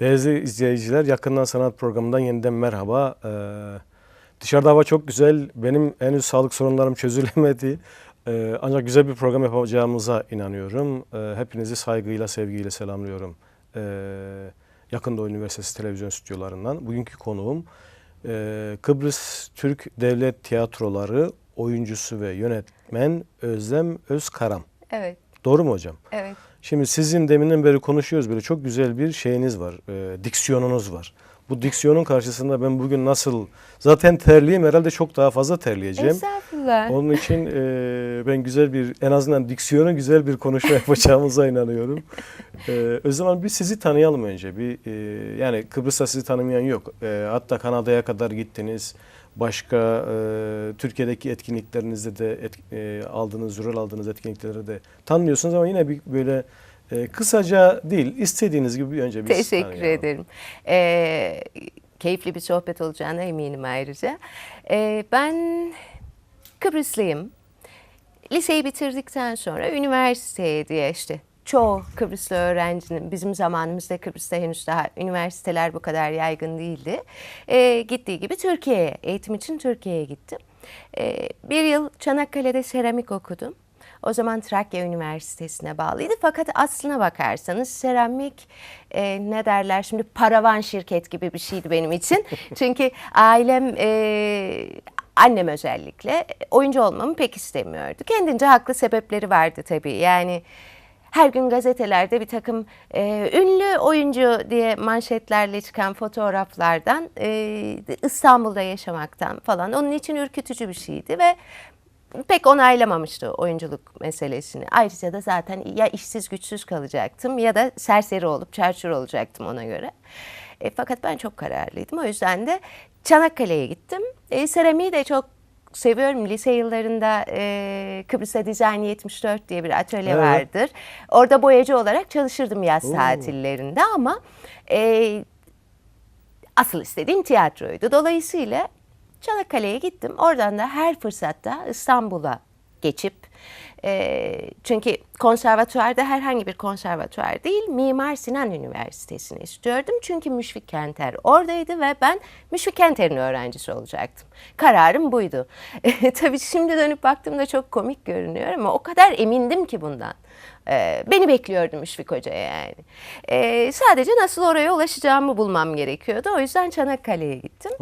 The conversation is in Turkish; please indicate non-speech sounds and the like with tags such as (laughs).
Değerli izleyiciler, Yakından Sanat programından yeniden merhaba. Ee, dışarıda hava çok güzel. Benim henüz sağlık sorunlarım çözülemedi. Ee, ancak güzel bir program yapacağımıza inanıyorum. Ee, hepinizi saygıyla, sevgiyle selamlıyorum. Ee, Yakın Doğu Üniversitesi televizyon stüdyolarından. Bugünkü konuğum e, Kıbrıs Türk Devlet Tiyatroları oyuncusu ve yönetmen Özlem Özkaram. Evet, Doğru mu hocam? evet. Şimdi sizin deminden beri konuşuyoruz böyle çok güzel bir şeyiniz var, e, diksiyonunuz var. Bu diksiyonun karşısında ben bugün nasıl, zaten terliyim herhalde çok daha fazla terleyeceğim. Estağfurullah. Onun için e, ben güzel bir, en azından diksiyonu güzel bir konuşma (laughs) yapacağımıza inanıyorum. E, o zaman bir sizi tanıyalım önce. Bir e, Yani Kıbrıs'ta sizi tanımayan yok. E, hatta Kanada'ya kadar gittiniz. Başka e, Türkiye'deki etkinliklerinizde de et, e, aldığınız, rol aldığınız etkinliklerde de tanıyorsunuz ama yine bir böyle e, kısaca değil, istediğiniz gibi önce bir Teşekkür ederim. Ee, keyifli bir sohbet olacağına eminim ayrıca. Ee, ben Kıbrıslıyım. Liseyi bitirdikten sonra üniversiteye diye işte çoğu Kıbrıslı öğrencinin bizim zamanımızda Kıbrıs'ta henüz daha üniversiteler bu kadar yaygın değildi. Ee, gittiği gibi Türkiye'ye, eğitim için Türkiye'ye gittim. Ee, bir yıl Çanakkale'de seramik okudum. O zaman Trakya Üniversitesi'ne bağlıydı. Fakat aslına bakarsanız seramik e, ne derler şimdi paravan şirket gibi bir şeydi benim için. (laughs) Çünkü ailem e, annem özellikle oyuncu olmamı pek istemiyordu. Kendince haklı sebepleri vardı tabii. Yani her gün gazetelerde bir takım e, ünlü oyuncu diye manşetlerle çıkan fotoğraflardan e, İstanbul'da yaşamaktan falan onun için ürkütücü bir şeydi ve pek onaylamamıştı oyunculuk meselesini. Ayrıca da zaten ya işsiz güçsüz kalacaktım ya da serseri olup çarçur olacaktım ona göre. E, fakat ben çok kararlıydım. O yüzden de Çanakkale'ye gittim. E, seramiği de çok seviyorum. Lise yıllarında e, Kıbrıs'ta Design 74 diye bir atölye Evet. vardır. Orada boyacı olarak çalışırdım yaz Oo. tatillerinde ama e, asıl istediğim tiyatroydu. Dolayısıyla Çanakkale'ye gittim. Oradan da her fırsatta İstanbul'a geçip e, çünkü konservatuvarda herhangi bir konservatuvar değil Mimar Sinan Üniversitesi'ni istiyordum. Çünkü Müşfik Kenter oradaydı ve ben Müşfik Kenter'in öğrencisi olacaktım. Kararım buydu. (laughs) Tabii şimdi dönüp baktığımda çok komik görünüyor ama o kadar emindim ki bundan. Ee, beni bekliyordu Müşfik Hoca yani. Ee, sadece nasıl oraya ulaşacağımı bulmam gerekiyordu. O yüzden Çanakkale'ye gittim.